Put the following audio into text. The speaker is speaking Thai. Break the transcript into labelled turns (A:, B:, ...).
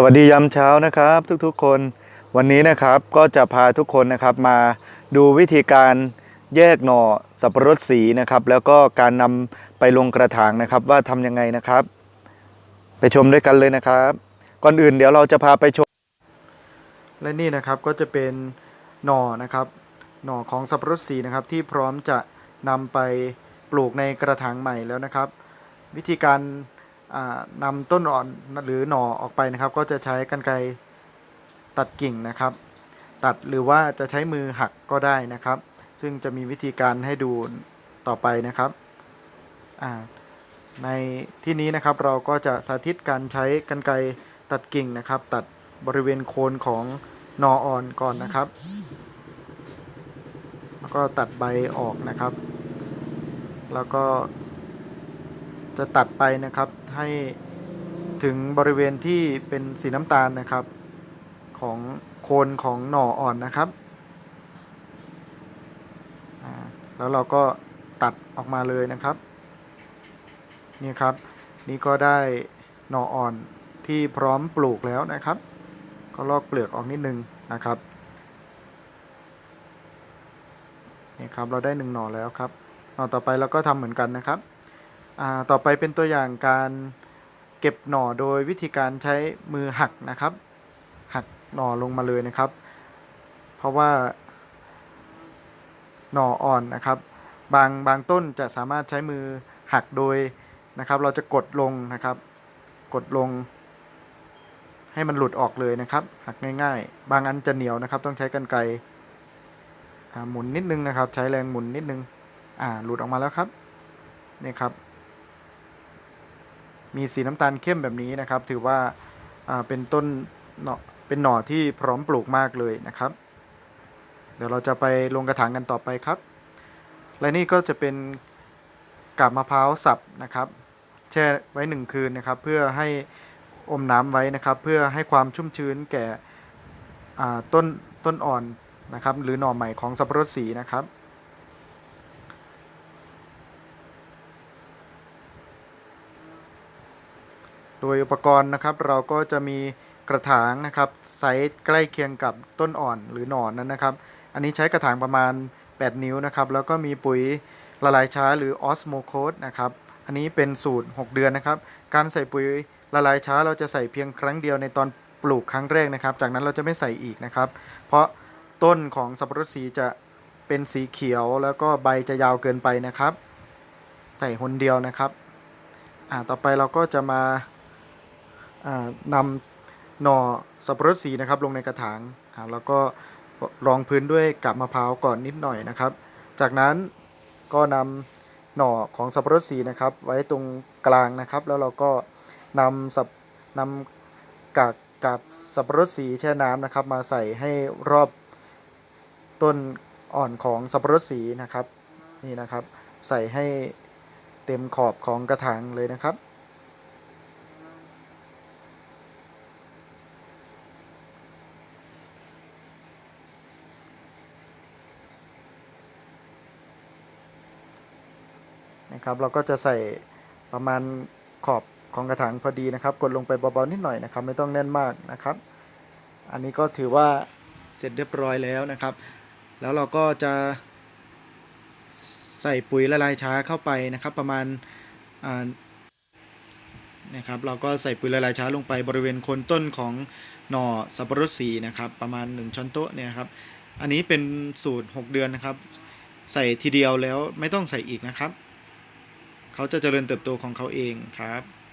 A: สวัสดียามเช้านะครับทุกๆคนวันนี้นะครับก็จะพาทุกคนนะครับมาดูวิธีการแยกหน่อสับปะรดสีนะครับ แล้วก็การนำไปลงกระถางนะครับว่าทำยังไงนะครับ ไปชมด้วยกันเลยนะครับ ก่อนอื่นเดี๋ยวเราจะพาไปชม และนี่นะครับก็จะเป็นหน่อนะครับ หน่อของสับปะรดสีนะครับ ที่พร้อมจะนำไปปลูกในกระถางใหม่แล้วนะครับ วิธีการ นำต้นอ่อนหรือหน่อออกไปนะครับ ก็จะใช้กรรไกรตัดกิ่งนะครับ ตัดหรือว่าจะใช้มือหักก็ได้นะครับ ซึ่งจะมีวิธีการให้ดูต่อไปนะครับในที่นี้นะครับเราก็จะสาธิตการใช้กรรไกรตัดกิ่งนะครับ ตัดบริเวณโคนของหนออ่อนก่อนนะครับ แล้วก็ตัดใบออกนะครับ แล้วก็ จะตัดไปนะครับให้ถึงบริเวณที่เป็นสีน้ำตาลนะครับ ของโคนของหน่ออ่อนนะครับแล้วเราก็ตัดออกมาเลยนะครับนี่ครับ นี่ก็ได้หน่ออ่อนที่พร้อมปลูกแล้วนะครับ ก็ลอกเปลือกออกนิดนึงนะครับนี่ครับเราได้หนึ่งหน่อแล้วครับหน่อต่อไปเราก็ทำเหมือนกันนะครับ ต่อไปเป็นตัวอย่างการเก็บหน่อโดยวิธีการใช้มือหักนะครับ หักหน่อลงมาเลยนะครับ เพราะว่าหน่ออ่อนนะครับ บางบางต้นจะสามารถใช้มือหักโดยนะครับ เราจะกดลงนะครับ กดลง ให้มันหลุดออกเลยนะครับ หักง่ายๆ บางอันจะเหนียวนะครับ ต้องใช้กรรไกรหมุนนิดนึงนะครับ ใช้แรงหมุนนิดนึงอ่าหลุดออกมาแล้วครับนี่ครับ มีสีน้ำตาลเข้มแบบนี้นะครับ ถือว่าเป็นต้นหน่อเป็นหน่อที่พร้อมปลูกมากเลยนะครับ เดี๋ยวเราจะไปลงกระถางกันต่อไปครับ และนี่ก็จะเป็นกาบมะพร้าวสับนะครับ แช่ไว้หนึ่งคืนนะครับ เพื่อให้อมน้ำไว้นะครับ เพื่อให้ความชุ่มชื้นแก่ต้นต้นอ่อนนะครับ หรือหน่อใหม่ของสับปะรดสีนะครับ โดยอุปกรณ์นะครับเราก็จะมีกระถางนะครับไซส์ใกล้เคียงกับต้นอ่อนหรือหนอนนั้นนะครับ อันนี้ใช้กระถางประมาณ 8 นิ้วนะครับ แล้วก็มีปุ๋ยละลายช้าหรือออสโมโคสนะครับอันนี้เป็นสูตร 6 เดือนนะครับ การใส่ปุ๋ยละลายช้าเราจะใส่เพียงครั้งเดียวในตอนปลูกครั้งแรกนะครับ จากนั้นเราจะไม่ใส่อีกนะครับ เพราะต้นของสับปะรดสีจะเป็นสีเขียวแล้วก็ใบจะยาวเกินไปนะครับ ใส่หนเดียวนะครับ อ่าต่อไปเราก็จะมาอ่า นำหน่อสับปะรดสีนะครับลงในกระถางแล้วก็รองพื้นด้วยกับมะพร้าวก่อนนิดหน่อยนะครับ จากนั้นก็นำหน่อของสับปะรดสีนะครับ ไว้ตรงกลางนะครับ แล้วเราก็นำสับนำกากกาบสับปะรดสีแช่น้ำนะครับ มาใส่ให้รอบต้นอ่อนของสับปะรดสีนะครับนี่นะครับ ใส่ให้เต็มขอบของกระถางเลยนะครับ นะครับ เราก็จะใส่ประมาณขอบของกระถางพอดีนะครับ กดลงไปเบาๆนิดหน่อยนะครับ ไม่ต้องแน่นมากนะครับ อันนี้ก็ถือว่าเสร็จเรียบร้อยแล้วนะครับ แล้วเราก็จะใส่ปุ๋ยละลายช้าเข้าไปนะครับ ประมาณนะครับ เราก็ใส่ปุ๋ยละลายช้าลงไปบริเวณโคนต้นของหน่อสับปะรดสีนะครับ ประมาณ 1 ช้อนโต๊ะเนี่ยครับ อันนี้เป็นสูตร 6 เดือนนะครับ ใส่ทีเดียวแล้วไม่ต้องใส่อีกนะครับ เขาจะเจริญเติบโตของเขาเองครับ